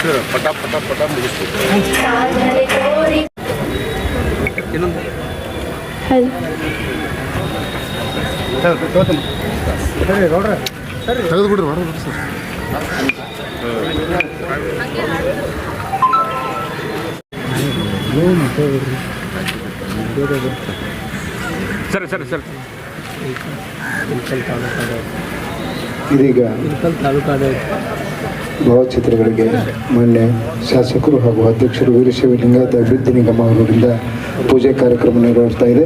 ಮುಗಿಸ್ತಾರೆ ಪಟ ಪಟ ಪಟ ಮುಗಿಸ್ತಾರೆ ಇನ್ನೊಂದು? ತೆಗೆದು ಬಿಡ್ರಿ ಮಾಡಿ ಬಿಡ್ರಿ ಸರ್. ಸರಿ ಸರಿ ಸರಿ. ಇದೀಗ ಇಳಕಲ್ ತಾಲೂಕಾಡ ಭಾವಚಿತ್ರಗಳಿಗೆ ಮೊನ್ನೆ ಶಾಸಕರು ಹಾಗೂ ಅಧ್ಯಕ್ಷರು ವೀರಶೈವ ಲಿಂಗಾಯತ ಅಭಿವೃದ್ಧಿ ನಿಗಮ ಅವರಿಂದ ಪೂಜೆ ಕಾರ್ಯಕ್ರಮ ನೆರವೇರ್ತಾ ಇದೆ.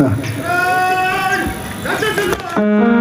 아. 남자친구!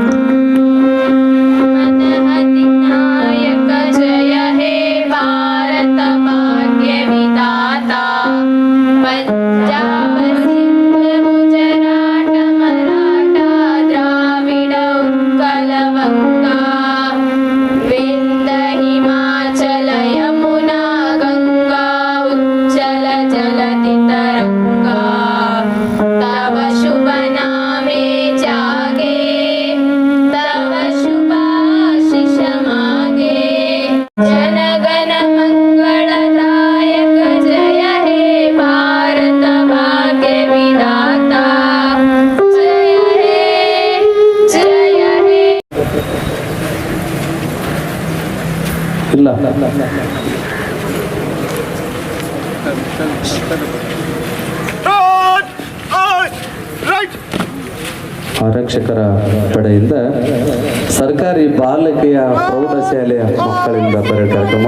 ಬಾಲಕಿಯ ಪ್ರೌಢಶಾಲೆಯ ಮಕ್ಕಳಿಂದ ಪರ್ಯಟಕ ಕಾರ್ಯಕ್ರಮ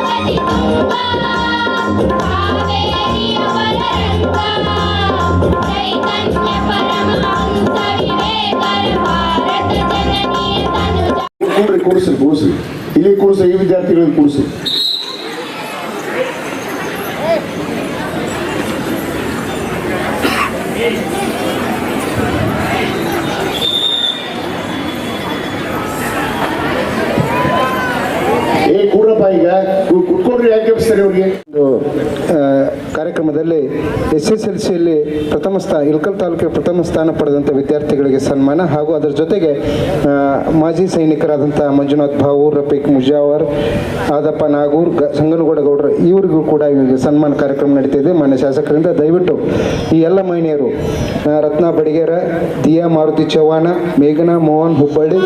ಜನ್ನ ಕುಮಾರ ವ್ಯಾಸರ ಮಂಗಲ ಧಾಮ ಕವಿ ಕೋಗಿಲೆಗಳ ಪುಣ್ಯ ರಾಮ ನಾನಕ ರಾಮಾನಂದ ಕಬೀರರ ಭಾರತ ಜನನಿಯ ತನುಜಾತೆ ಕೈಲಪ ವೈಸರ ರಾಣಿಗ ನಾಡೆ ಕಂಕಣ ಜಕಣರ ನೆತ್ತಿನ ಬೀಡೆ ಕೃಷ್ಣ ಶರಾವತಿ ತುಂಗ ಕಾವೇರಿಯ ಬಲರಂಗ ಚೈತನ್ಯ ಪರಮಹಂಸ ವಿವೇಕರ ಭಾರತ ಜನನಿಯ ತನುಜ ಕೂಡ್ರಿ ಕೂಡಿಸ್ರಿ ಕೂಡಿಸ್ರಿ ಇಲ್ಲಿ ಕೂಡಿಸ್ರಿ ಈ ವಿದ್ಯಾರ್ಥಿಗಳಿಗೆ ಕೂಡಿಸ್ರಿ ಏ ಕಾರ್ಯಕ್ರಮದಲ್ಲಿ ಎಸ್ ಎಸ್ ಎಲ್ ಸಿಯಲ್ಲಿ ಪ್ರಥಮ ಸ್ಥಾನ ಇಲ್ಕಲ್ ತಾಲೂಕಿನ ಪ್ರಥಮ ಸ್ಥಾನ ಪಡೆದಂಥ ವಿದ್ಯಾರ್ಥಿಗಳಿಗೆ ಸನ್ಮಾನ ಹಾಗೂ ಅದರ ಜೊತೆಗೆ ಮಾಜಿ ಸೈನಿಕರಾದಂಥ ಮಂಜುನಾಥ್ ಭಾವೂರ್ ರಫೀಕ್ ಮುಜಾವರ್, ಆದಪ್ಪ ನಾಗೂರ್ ಸಂಗನಗೌಡ ಗೌಡ್ರು, ಇವರಿಗೂ ಕೂಡ ಸನ್ಮಾನ ಕಾರ್ಯಕ್ರಮ ನಡೀತಿದೆ ಮಾನ್ಯ ಶಾಸಕರಿಂದ ದಯವಿಟ್ಟು ಈ ಎಲ್ಲ ಮಹಿಳೆಯರು ರತ್ನ ರತ್ನಾ ಬಡಿಗೇರ, ದಿಯಾ ಮಾರುತಿ ಚೌಹಾಣ ಮೇಘನಾ ಮೋಹನ್ ಹುಬ್ಬಳ್ಳಿ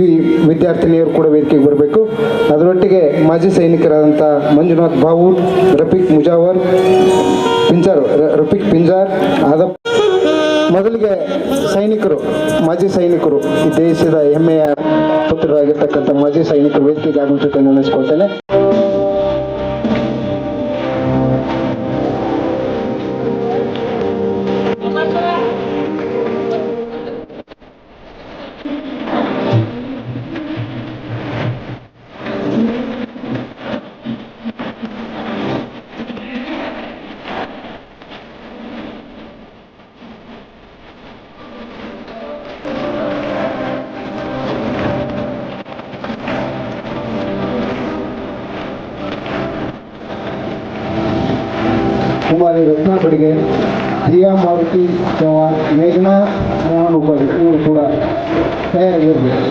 ಈ ವಿದ್ಯಾರ್ಥಿನಿಯರು ಕೂಡ ವೇದಿಕೆಗೆ ಬರಬೇಕು. ಅದರೊಟ್ಟಿಗೆ ಮಾಜಿ ಸೈನಿಕರಾದಂಥ ಮಂಜುನಾಥ್ ಬಾವು ರಫೀಕ್ ಮುಜಾವರ್, ಪಿಂಜಾರ್ ರಫೀಕ್ ಪಿಂಜಾರ್ ಆದ ಮೊದಲಿಗೆ ಸೈನಿಕರು, ಮಾಜಿ ಸೈನಿಕರು ಈ ದೇಶದ ಹೆಮ್ಮೆಯ ಪುತ್ರರಾಗಿರ್ತಕ್ಕಂಥ ಮಾಜಿ ಸೈನಿಕರು ವೇದಿಕೆಗೆ ಆಗಮಿಸುತ್ತೆ ನೆನೆಸ್ಕೊಳ್ತೇನೆ. ಮಾರುತಿ ಯಜ್ಞ ಹುಬ್ಬಳ್ಳಿ ಇವರು ಕೂಡ ತಯಾರಾಗಿರಬೇಕು.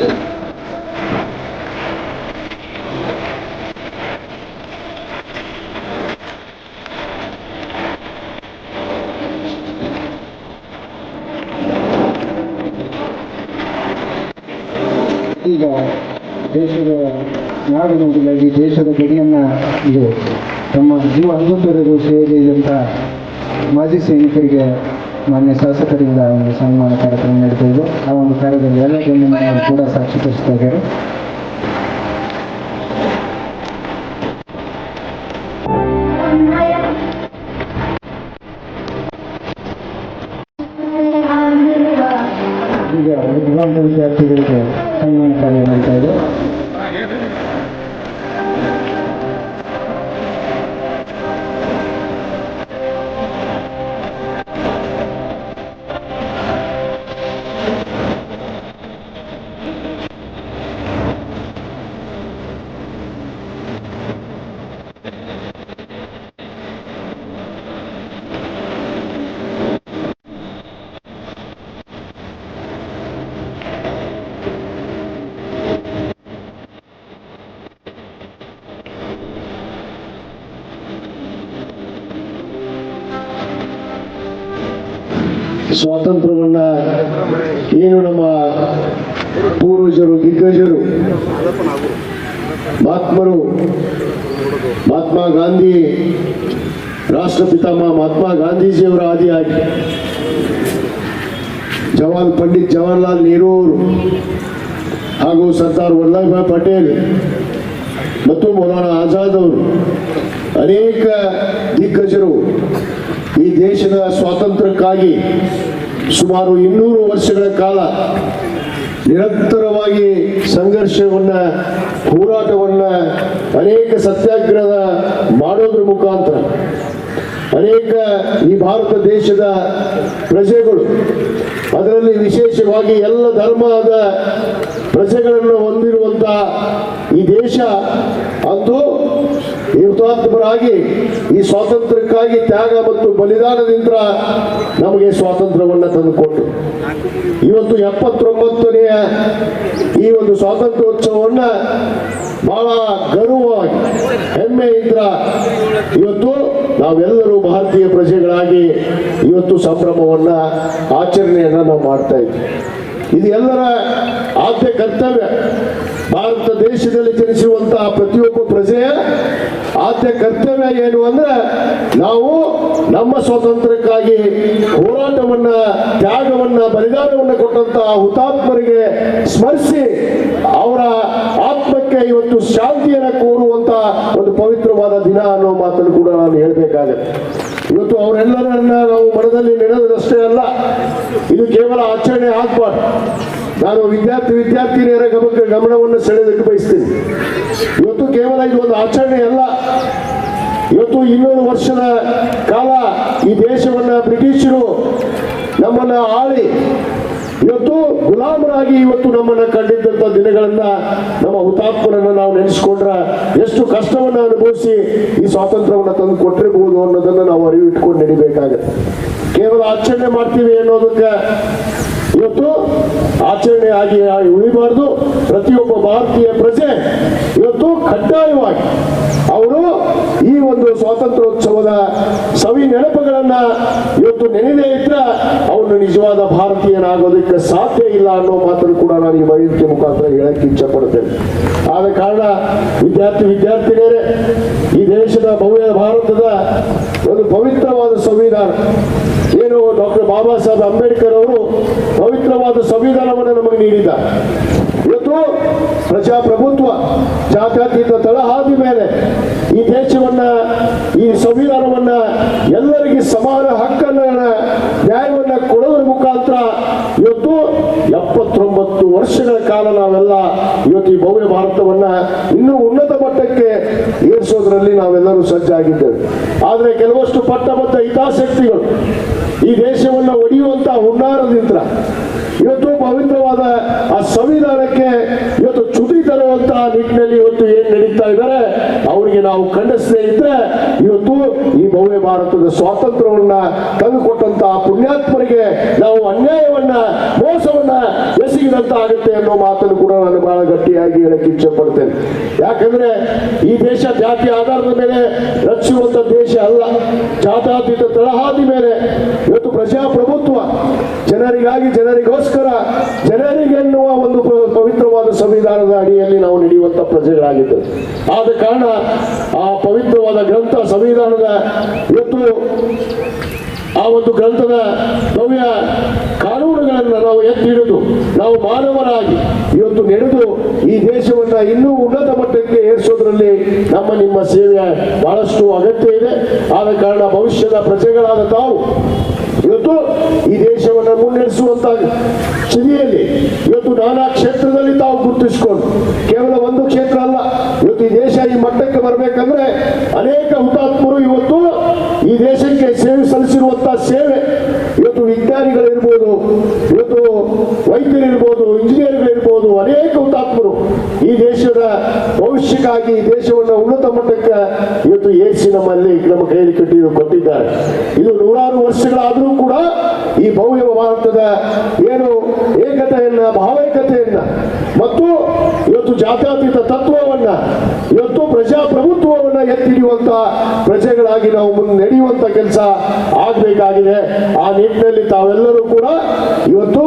ಈಗ ದೇಶದ ನಾಡು ನುಡಿಗಾಗಿ ದೇಶದ ಗಡಿಯನ್ನು ಇದು ತಮ್ಮ ಜೀವ ಅಂಗುತ್ತರೆದು ಸೇರಿದಂಥ ಮಾಜಿ ಸೈನಿಕರಿಗೆ ಮಾನ್ಯ ಶಾಸಕರಿಂದ ಒಂದು ಸನ್ಮಾನ ಕಾರ್ಯಕ್ರಮ ನಡೀತಾ ಇದೆ ಆ ಒಂದು ಕಾರ್ಯದಲ್ಲಿ ಎಲ್ಲ ಕೂಡ ಸಾಕ್ಷಿ ಇದ್ದಾರೆ ಈಗ ವಿದ್ವಾಂಸ ವಿದ್ಯಾರ್ಥಿಗಳಿಗೆ ಸನ್ಮಾನ ಕಾರ್ಯ ನಡೀತಾ ಇದೆ ಸ್ವಾತಂತ್ರ್ಯವನ್ನ ಏನು ನಮ್ಮ ಪೂರ್ವಜರು, ದಿಗ್ಗಜರು, ಮಹಾತ್ಮರು, ಮಹಾತ್ಮ ಗಾಂಧಿ ರಾಷ್ಟ್ರಪಿತಾಮ ಮಹಾತ್ಮ ಗಾಂಧೀಜಿಯವರ ಆದಿಯಾಗಿ ಜವಾಹರ್ ಪಂಡಿತ್ ಜವಾಹರ್ಲಾಲ್ ನೆಹರು ಹಾಗೂ ಸರ್ದಾರ್ ವಲ್ಲಭಭಾಯ್ ಪಟೇಲ್ ಮತ್ತು ಮೌಲಾನಾ ಆಜಾದ್ ಅವರು ಅನೇಕ ದಿಗ್ಗಜರು ಈ ದೇಶದ ಸ್ವಾತಂತ್ರ್ಯಕ್ಕಾಗಿ ಸುಮಾರು ಇನ್ನೂರು ವರ್ಷಗಳ ಕಾಲ ನಿರಂತರವಾಗಿ ಸಂಘರ್ಷವನ್ನ, ಹೋರಾಟವನ್ನ ಅನೇಕ ಸತ್ಯಾಗ್ರಹ ಮಾಡೋದ್ರ ಮುಖಾಂತರ ಅನೇಕ ಈ ಭಾರತ ದೇಶದ ಪ್ರಜೆಗಳು ಅದರಲ್ಲಿ ವಿಶೇಷವಾಗಿ ಎಲ್ಲ ಧರ್ಮದ ಪ್ರಜೆಗಳನ್ನು ಹೊಂದಿರುವಂತ ಈ ದೇಶ ಅಂದು ಹುತಾತ್ಮರಾಗಿ ಈ ಸ್ವಾತಂತ್ರ್ಯಕ್ಕಾಗಿ ತ್ಯಾಗ ಮತ್ತು ಬಲಿದಾನದಿಂದ ನಮಗೆ ಸ್ವಾತಂತ್ರ್ಯವನ್ನು ತಂದುಕೊಟ್ಟು ಇವತ್ತು ಎಪ್ಪತ್ತೊಂಬತ್ತನೆಯ ಈ ಒಂದು ಸ್ವಾತಂತ್ರ್ಯೋತ್ಸವವನ್ನ ಬಹಳ ಗರ್ವವಾಗಿ, ಹೆಮ್ಮೆಯಿಂದ ಇವತ್ತು ನಾವೆಲ್ಲರೂ ಭಾರತೀಯ ಪ್ರಜೆಗಳಾಗಿ ಇವತ್ತು ಸಂಭ್ರಮವನ್ನ ಆಚರಣೆಯನ್ನ ನಾವು ಮಾಡ್ತಾ ಇದ್ದೀವಿ. ಇದು ಎಲ್ಲರ ಆದ್ಯ ಕರ್ತವ್ಯ. ಭಾರತ ದೇಶದಲ್ಲಿ ಜನಿಸಿರುವಂತಹ ಪ್ರತಿಯೊಬ್ಬ ಪ್ರಜೆಯ ಆದ್ಯ ಕರ್ತವ್ಯ ಏನು ಅಂದ್ರೆ ನಾವು ನಮ್ಮ ಸ್ವಾತಂತ್ರ್ಯಕ್ಕಾಗಿ ಹೋರಾಟವನ್ನ, ತ್ಯಾಗವನ್ನ, ಬಲಿದಾನವನ್ನ ಕೊಟ್ಟಂತಹ ಹುತಾತ್ಮರಿಗೆ ಸ್ಮರಿಸಿ ಅವರ ಇವತ್ತು ಶಾಂತಿಯನ್ನು ಕೋರುವಂತ ಒಂದು ಪವಿತ್ರವಾದ ದಿನ ಅನ್ನೋ ಮಾತನ್ನು ಕೂಡ ನಾನು ಹೇಳಬೇಕಾಗತ್ತೆ. ಇವತ್ತು ಅವರೆಲ್ಲರನ್ನ ನಾವು ಮನದಲ್ಲಿ ನೆನೆದಷ್ಟೇ ಅಲ್ಲ, ಇದು ಕೇವಲ ಆಚರಣೆ ಆಗ್ಬಾರ್ದು. ನಾನು ವಿದ್ಯಾರ್ಥಿ ವಿದ್ಯಾರ್ಥಿನಿಯರ ಗಮನ ಗಮನವನ್ನು ಸೆಳೆದಕ್ಕೆ ಬಯಸ್ತೀನಿ. ಇವತ್ತು ಕೇವಲ ಇದು ಒಂದು ಆಚರಣೆ ಅಲ್ಲ. ಇವತ್ತು ಇನ್ನೂರು ವರ್ಷದ ಕಾಲ ಈ ದೇಶವನ್ನ ಬ್ರಿಟಿಷರು ನಮ್ಮನ್ನ ಆಳಿ ಇವತ್ತು ಗುಲಾಮರಾಗಿ ಇವತ್ತು ನಮ್ಮನ್ನ ಕಂಡಿದ್ದಂತ ದಿನಗಳನ್ನ ನಮ್ಮ ಹುತಾತ್ಮರನ್ನ ನಾವು ನೆನೆಸ್ಕೊಂಡ್ರ ಎಷ್ಟು ಕಷ್ಟವನ್ನ ಅನುಭವಿಸಿ ಈ ಸ್ವಾತಂತ್ರ್ಯವನ್ನ ತಂದು ಕೊಟ್ಟಿರಬಹುದು ಅನ್ನೋದನ್ನ ನಾವು ಅರಿವು ಇಟ್ಕೊಂಡು ನಡಿಬೇಕಾಗತ್ತೆ. ಕೇವಲ ಆಚರಣೆ ಮಾಡ್ತೀವಿ ಅನ್ನೋದಕ್ಕೆ ಇವತ್ತು ಆಚರಣೆ ಆಗಿ ಉಳಿಬಾರ್ದು. ಉಳಿಬಾರ್ದು ಪ್ರತಿಯೊಬ್ಬ ಭಾರತೀಯ ಪ್ರಜೆ ಇವತ್ತು ಕಡ್ಡಾಯವಾಗಿ ಅವರು ಈ ಒಂದು ಸ್ವಾತಂತ್ರ್ಯೋತ್ಸವದ ಸವಿ ನೆನಪುಗಳನ್ನ ಇವತ್ತು ನೆನೆದೇ ಇದ್ರೆ ಅವನು ನಿಜವಾದ ಭಾರತೀಯನಾಗೋದಕ್ಕೆ ಸಾಧ್ಯ ಇಲ್ಲ ಅನ್ನೋ ಮಾತನ್ನು ಕೂಡ ನಾನು ಈ ವೈದ್ಯಕೀಯ ಮುಖಾಂತರ ಹೇಳಕ್ಕೆ ಇಚ್ಛೆ ಪಡ್ತೇನೆ ಆದ ಕಾರಣ ವಿದ್ಯಾರ್ಥಿ ವಿದ್ಯಾರ್ಥಿನಿಯರೇ, ಈ ದೇಶದ ಭವ್ಯ ಭಾರತದ ಒಂದು ಪವಿತ್ರವಾದ ಸಂವಿಧಾನ, ಏನು ಡಾಕ್ಟರ್ ಬಾಬಾ ಸಾಹೇಬ್ ಅಂಬೇಡ್ಕರ್ ಅವರು ಪವಿತ್ರವಾದ ಸಂವಿಧಾನವನ್ನು ನಮಗೆ ನೀಡಿದ್ದಾರೆ. ಇವತ್ತು ಪ್ರಜಾಪ್ರಭುತ್ವ, ಜಾತ್ಯತೀತ ತಳಹಾದಿ ಮೇಲೆ ಈ ದೇಶವನ್ನ, ಈ ಸಂವಿಧಾನವನ್ನ ಎಲ್ಲರಿಗೆ ಸಮಾನ ಹಕ್ಕನ್ನ, ನ್ಯಾಯವನ್ನ ಕೊಡೋದ್ರ ಮುಖಾಂತರ ಇವತ್ತು ಎಪ್ಪತ್ತೊಂಬತ್ತು ವರ್ಷಗಳ ಕಾಲ ನಾವೆಲ್ಲ ಇವತ್ತು ಈ ಭವ್ಯ ಭಾರತವನ್ನ ಇನ್ನೂ ಉನ್ನತ ಮಟ್ಟಕ್ಕೆ ಏರಿಸೋದ್ರಲ್ಲಿ ನಾವೆಲ್ಲರೂ ಸಜ್ಜಾಗಿದ್ದೇವೆ. ಆದ್ರೆ ಕೆಲವಷ್ಟು ಪಟ್ಟಬದ್ಧ ಹಿತಾಸಕ್ತಿಗಳು ಈ ದೇಶವನ್ನ ಒಡೆಯುವಂತ ಹುನ್ನಾರದಿಂದ ಇವತ್ತು ಪವಿತ್ರವಾದ ಆ ಸಂವಿಧಾನಕ್ಕೆ ಇವತ್ತು ಚ್ಯುತಿ ತರುವಂತಹ ನಿಟ್ಟಿನಲ್ಲಿ ಇವತ್ತು ಏನ್ ನಡೀತಾ ಇದ್ದಾರೆ, ಅವರಿಗೆ ನಾವು ಖಂಡಿಸದೇ ಇದ್ರೆ ಇವತ್ತು ಈ ಭವ್ಯ ಭಾರತದ ಸ್ವಾತಂತ್ರ್ಯವನ್ನ ತಂದುಕೊಟ್ಟಂತಹ ಪುಣ್ಯಾತ್ಮರಿಗೆ ನಾವು ಅನ್ಯಾಯವನ್ನ, ಮೋಸವನ್ನ ಎಸಗಿದಂತ ಆಗುತ್ತೆ ಅನ್ನೋ ಮಾತನ್ನು ಕೂಡ ನಾನು ಬಹಳ ಗಟ್ಟಿಯಾಗಿ ಹೇಳಕ್ಕೆ ಇಚ್ಛೆ ಪಡ್ತೇನೆ ಯಾಕಂದ್ರೆ ಈ ದೇಶ ಜಾತಿ ಆಧಾರದ ಮೇಲೆ ರಚಿಸುವಂತ ದೇಶ ಅಲ್ಲ. ಜಾತ್ಯಾತೀತ ತಳಹಾದಿ ಮೇಲೆ ಪ್ರಜಾಪ್ರಭುತ್ವ, ಜನರಿಗಾಗಿ ಜನರಿಗೋಸ್ಕರ ಜನರಿಗೆ ಎನ್ನುವ ಒಂದು ಪವಿತ್ರವಾದ ಸಂವಿಧಾನದ ಅಡಿಯಲ್ಲಿ ನಾವು ನಡೆಯುವಂತ ಪ್ರಜೆಗಳಾಗಿದ್ದೇವೆ. ಆದ ಕಾರಣ ಆ ಪವಿತ್ರವಾದ ಗ್ರಂಥ, ಸಂವಿಧಾನದ ಇವತ್ತು ಆ ಒಂದು ಗ್ರಂಥದ ಭವ್ಯ ಕಾನೂನುಗಳನ್ನು ನಾವು ಎತ್ತಿ ಹಿಡಿದು ನಾವು ಮಾನವರಾಗಿ ಇವತ್ತು ನಡೆದು ಈ ದೇಶವನ್ನು ಇನ್ನೂ ಉನ್ನತ ಮಟ್ಟಕ್ಕೆ ಏರಿಸೋದ್ರಲ್ಲಿ ನಮ್ಮ ನಿಮ್ಮ ಸೇವೆ ಬಹಳಷ್ಟು ಅಗತ್ಯ ಇದೆ. ಆದ ಕಾರಣ ಭವಿಷ್ಯದ ಪ್ರಜೆಗಳಾದ ತಾವು ಇವತ್ತು ಈ ದೇಶವನ್ನ ಮುನ್ನಡೆಸುವಂತ ಸ್ಥಿತಿಯಲ್ಲಿ ಇವತ್ತು ನಾನಾ ಕ್ಷೇತ್ರದಲ್ಲಿ ತಾವು ಗುರುತಿಸಿಕೊಂಡು ಕೇವಲ ಒಂದು ಕ್ಷೇತ್ರ ಅಲ್ಲ, ಇವತ್ತು ಈ ದೇಶ ಈ ಮಟ್ಟಕ್ಕೆ ಬರಬೇಕಂದ್ರೆ ಅನೇಕ ಹುತಾತ್ಮರು ಇವತ್ತು ಈ ದೇಶಕ್ಕೆ ಸೇವೆ ಸಲ್ಲಿಸಿರುವಂತ ಸೇವೆ ಇವತ್ತು ವಿಜ್ಞಾನಿಗಳಿರ್ಬೋದು ಇವತ್ತು ವೈದ್ಯರಿರ್ಬೋದು ಇಂಜಿನಿಯರ್ಗಳಿರ್ಬೋದು ಅನೇಕ ಹುತಾತ್ಮರು ಈ ದೇಶದ ಭವಿಷ್ಯಕ್ಕಾಗಿ ಈ ದೇಶವನ್ನು ಉನ್ನತ ಮಟ್ಟಕ್ಕೆ ಇವತ್ತು ಏರಿಸಿ ನಮ್ಮಲ್ಲಿ ನಮ್ಮ ಕೈಯಲ್ಲಿ ಕಟ್ಟಿ ಕೊಟ್ಟಿದ್ದಾರೆ. ಇದು ನೂರಾರು ವರ್ಷಗಳಾದರೂ ಕೂಡ ಈ ಭವ್ಯ ಭಾರತದ ಏನು ಏಕತೆಯನ್ನ ಭಾವೈಕತೆಯನ್ನ ಮತ್ತು ಇವತ್ತು ಜಾತ್ಯಾತೀತ ತತ್ವವನ್ನ, ಇವತ್ತು ಪ್ರಜಾಪ್ರಭುತ್ವವನ್ನ ಎತ್ತಿಡಿಯುವಂತ ಪ್ರಜೆಗಳಾಗಿ ನಾವು ನಡೆಯುವಂತ ಕೆಲಸ ಆಗ್ಬೇಕಾಗಿದೆ. ಆ ನಿಟ್ಟಿನಲ್ಲಿ ತಾವೆಲ್ಲರೂ ಕೂಡ ಇವತ್ತು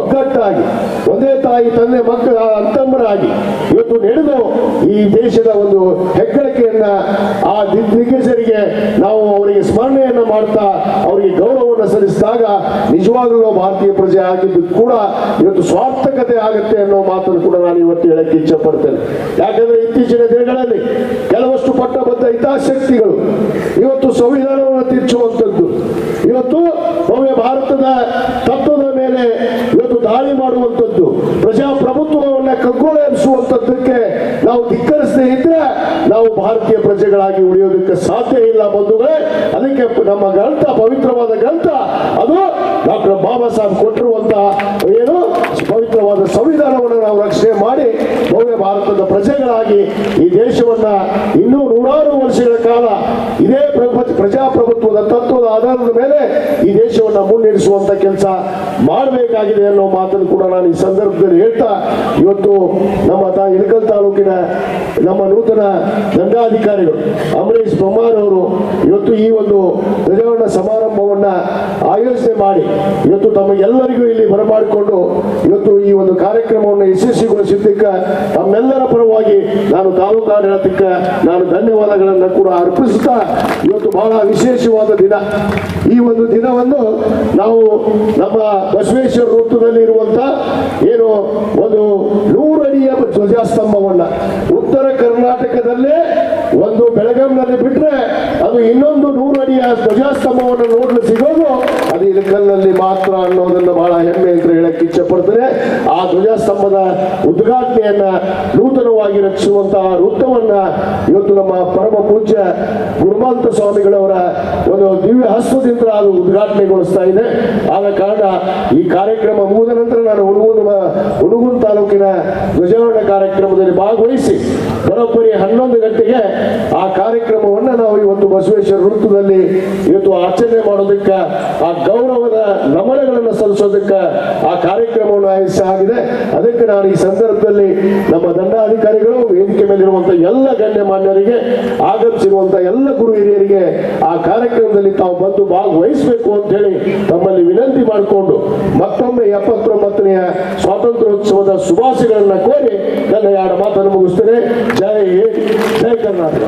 ಒಗ್ಗಟ್ಟಾಗಿ, ಒಂದೇ ತಾಯಿ, ತಂದೆ, ಮಕ್ಕಳ ಅಂತಮ್ಮರಾಗಿ ಇವತ್ತು ನಡೆದು ದೇಶದ ಒಂದು ಹೆಗ್ಗಳಿಕೆಯನ್ನ ಆ ದಿಗ್- ದಿಗ್ಗಜರಿಗೆ ನಾವು ಅವರಿಗೆ ಸ್ಮರಣೆಯನ್ನ ಮಾಡ್ತಾ ಅವರಿಗೆ ಗೌರವವನ್ನು ಸಲ್ಲಿಸಿದಾಗ ನಿಜವಾಗಲೂ ಭಾರತೀಯ ಪ್ರಜೆ ಆಗಿದ್ದು ಕೂಡ ಇವತ್ತು ಸ್ವಾರ್ಥಕತೆ ಆಗುತ್ತೆ ಅನ್ನೋ ಮಾತನ್ನು ಕೂಡ ನಾನು ಇವತ್ತು ಹೇಳಕ್ಕೆ ಇಚ್ಛೆ ಪಡ್ತೇನೆ. ಯಾಕಂದ್ರೆ ಇತ್ತೀಚಿನ ದಿನಗಳಲ್ಲಿ ಕೆಲವಷ್ಟು ಪಟ್ಟಬದ್ಧ ಹಿತಾಸಕ್ತಿಗಳು ಇವತ್ತು ಸಂವಿಧಾನವನ್ನು ತಿರುಚುವಂಥದ್ದು ಇವತ್ತು ಭವ್ಯ ಭಾರತದ ತತ್ವದ ಮೇಲೆ ಇವತ್ತು ದಾಳಿ ಮಾಡುವಂಥದ್ದು, ಪ್ರಜಾಪ್ರಭುತ್ವವನ್ನ ಕಗ್ಗೊಳಿಸುವಂಥದ್ದಕ್ಕೆ ನಾವು ಧಿಕ್ಕರಿಸದೇ ಇದ್ರೆ ನಾವು ಭಾರತೀಯ ಪ್ರಜೆಗಳಾಗಿ ಉಳಿಯೋದಕ್ಕೆ ಸಾಧ್ಯ ಇಲ್ಲ ಬಂಧುಗಳೇ. ಅದಕ್ಕೆ ನಮ್ಮ ಗ್ರಂಥ, ಪವಿತ್ರವಾದ ಗ್ರಂಥ, ಅದು ಡಾಕ್ಟರ್ ಬಾಬಾ ಸಾಹೇಬ್ ಕೊಟ್ಟಿರುವಂತಹ ಏನು ಪವಿತ್ರವಾದ ಸಂವಿಧಾನವನ್ನು ನಾವು ರಕ್ಷಣೆ ಮಾಡಿ ಭವ್ಯ ಭಾರತದ ಪ್ರಜೆಗಳಾಗಿ ಈ ದೇಶವನ್ನ ಇನ್ನೂ ನೂರಾರು ವರ್ಷಗಳ ಕಾಲ ಇದೇ ಪ್ರಪ- ಪ್ರಜಾಪ್ರಭುತ್ವದ ತತ್ವದ ಆಧಾರದ ಮೇಲೆ ಈ ದೇಶವನ್ನ ಮುನ್ನಡೆಸುವಂತ ಕೆಲಸ ಮಾಡಬೇಕಾಗಿದೆ ಅನ್ನೋ ಮಾತನ್ನು ಕೂಡ ನಾನು ಈ ಸಂದರ್ಭದಲ್ಲಿ ಹೇಳ್ತಾ ಇವತ್ತು ನಮ್ಮ ಇಳಕಲ್ ತಾಲೂಕಿನ ನಮ್ಮ ನೂತನ ದಂಡಾಧಿಕಾರಿಗಳು ಅಮರೇಶ್ ಬೊಮ್ಮಾರ್ ಅವರು ಇವತ್ತು ಈ ಒಂದು ಧ್ವಜಾರೋಹಣ ಸಮಾರಂಭವನ್ನ ಆಯೋಜನೆ ಮಾಡಿ ಇವತ್ತು ತಮಗೆಲ್ಲರಿಗೂ ಇಲ್ಲಿ ಬರಮಾಡಿಕೊಂಡು ಇವತ್ತು ಈ ಒಂದು ಕಾರ್ಯಕ್ರಮವನ್ನು ಯಶಸ್ವಿಗೊಳಿಸಿದ್ದಕ್ಕೆ ತಮ್ಮೆಲ್ಲರ ಪರವಾಗಿ ನಾನು ತಾಲೂಕು ಆಡಳಿತಕ್ಕೆ ನಾನು ಧನ್ಯವಾದಗಳನ್ನು ಕೂಡ ಅರ್ಪಿಸುತ್ತಾ ಇವತ್ತು ಬಹಳ ವಿಶೇಷವಾದ ದಿನ. ಈ ಒಂದು ದಿನವನ್ನು ನಾವು ನಮ್ಮ ಬಸವೇಶ್ವರ ವೃತ್ತದಲ್ಲಿ ಇರುವಂತ ಏನು ಒಂದು ನೂರಡಿಯ ಧ್ವಜಸ್ತಂಭವನ್ನ ಉತ್ತರ ಕರ್ನಾಟಕದಲ್ಲೇ ಒಂದು ಬೆಳಗಾಂನಲ್ಲಿ ಬಿಟ್ರೆ ಅದು ಇನ್ನೊಂದು ನೂರು ಅಡಿಯ ಧ್ವಜಸ್ತಂಭವನ್ನು ನೋಡಲು ಸಿಗೋದು, ಅದು ಇಳಕಲ್ನಲ್ಲಿ ಮಾತ್ರ ಅನ್ನೋದನ್ನು ಬಹಳ ಹೆಮ್ಮೆ ಅಂತ ಹೇಳಕ್ಕೆ ಇಚ್ಛೆ ಪಡ್ತಾರೆ ಆ ಧ್ವಜಾಸ್ತಂಭದ ಉದ್ಘಾಟನೆಯನ್ನ ನೂತನವಾಗಿ ರಕ್ಷಿಸುವಂತಹ ವೃತ್ತವನ್ನ ಇವತ್ತು ನಮ್ಮ ಪರಮ ಪೂಜ್ಯ ಗುರುಮಾಂತ ಸ್ವಾಮಿಗಳವರ ಒಂದು ದಿವ್ಯ ಹಸ್ತದಿಂದ ಅದು ಉದ್ಘಾಟನೆಗೊಳಿಸ್ತಾ ಇದೆ. ಆದ ಕಾರಣ ಈ ಕಾರ್ಯಕ್ರಮ ಮುಗಿದ ನಂತರ ನಾನು ಹುಣಗೂರು ಹುಣಗೂರು ತಾಲೂಕಿನ ಧ್ವಜಾರೋಹಣ ಕಾರ್ಯಕ್ರಮದಲ್ಲಿ ಭಾಗವಹಿಸಿ ಬರೋಬ್ಬರಿ ಹನ್ನೊಂದು ಗಂಟೆಗೆ ಆ ಕಾರ್ಯಕ್ರಮವನ್ನು ನಾವು ಇವತ್ತು ಬಸವೇಶ್ವರ ವೃತ್ತದಲ್ಲಿ ಇವತ್ತು ಆಚರಣೆ ಮಾಡೋದಕ್ಕೆ, ಆ ಗೌರವದ ನಮನಗಳನ್ನು ಸಲ್ಲಿಸೋದಕ್ಕೆ ಆ ಕಾರ್ಯಕ್ರಮವನ್ನು ಆಯೋಜಿಸಲಾಗಿದೆ. ನಾನು ಈ ಸಂದರ್ಭದಲ್ಲಿ ನಮ್ಮ ದಂಡಾಧಿಕಾರಿಗಳು ವೇದಿಕೆ ಮೇಲಿರುವಂತಹ ಎಲ್ಲ ಗಣ್ಯಮಾನ್ಯರಿಗೆ ಆಗಮಿಸಿರುವಂತಹ ಎಲ್ಲ ಗುರು ಹಿರಿಯರಿಗೆ ಆ ಕಾರ್ಯಕ್ರಮದಲ್ಲಿ ತಾವು ಬಂದು ಭಾಗವಹಿಸಬೇಕು ಅಂತ ಹೇಳಿ ತಮ್ಮಲ್ಲಿ ವಿನಂತಿ ಮಾಡಿಕೊಂಡು ಮತ್ತೊಮ್ಮೆ ಎಪ್ಪತ್ತೊಂಬತ್ತನೆಯ ಸ್ವಾತಂತ್ರ್ಯೋತ್ಸವದ ಶುಭಾಶಯಗಳನ್ನ ಕೋರಿ ನನ್ನ ಎರಡು ಮಾತನ್ನು ಮುಗಿಸ್ತೇನೆ. ಜೈ ಜೈ ಕರ್ನಾಟಕ.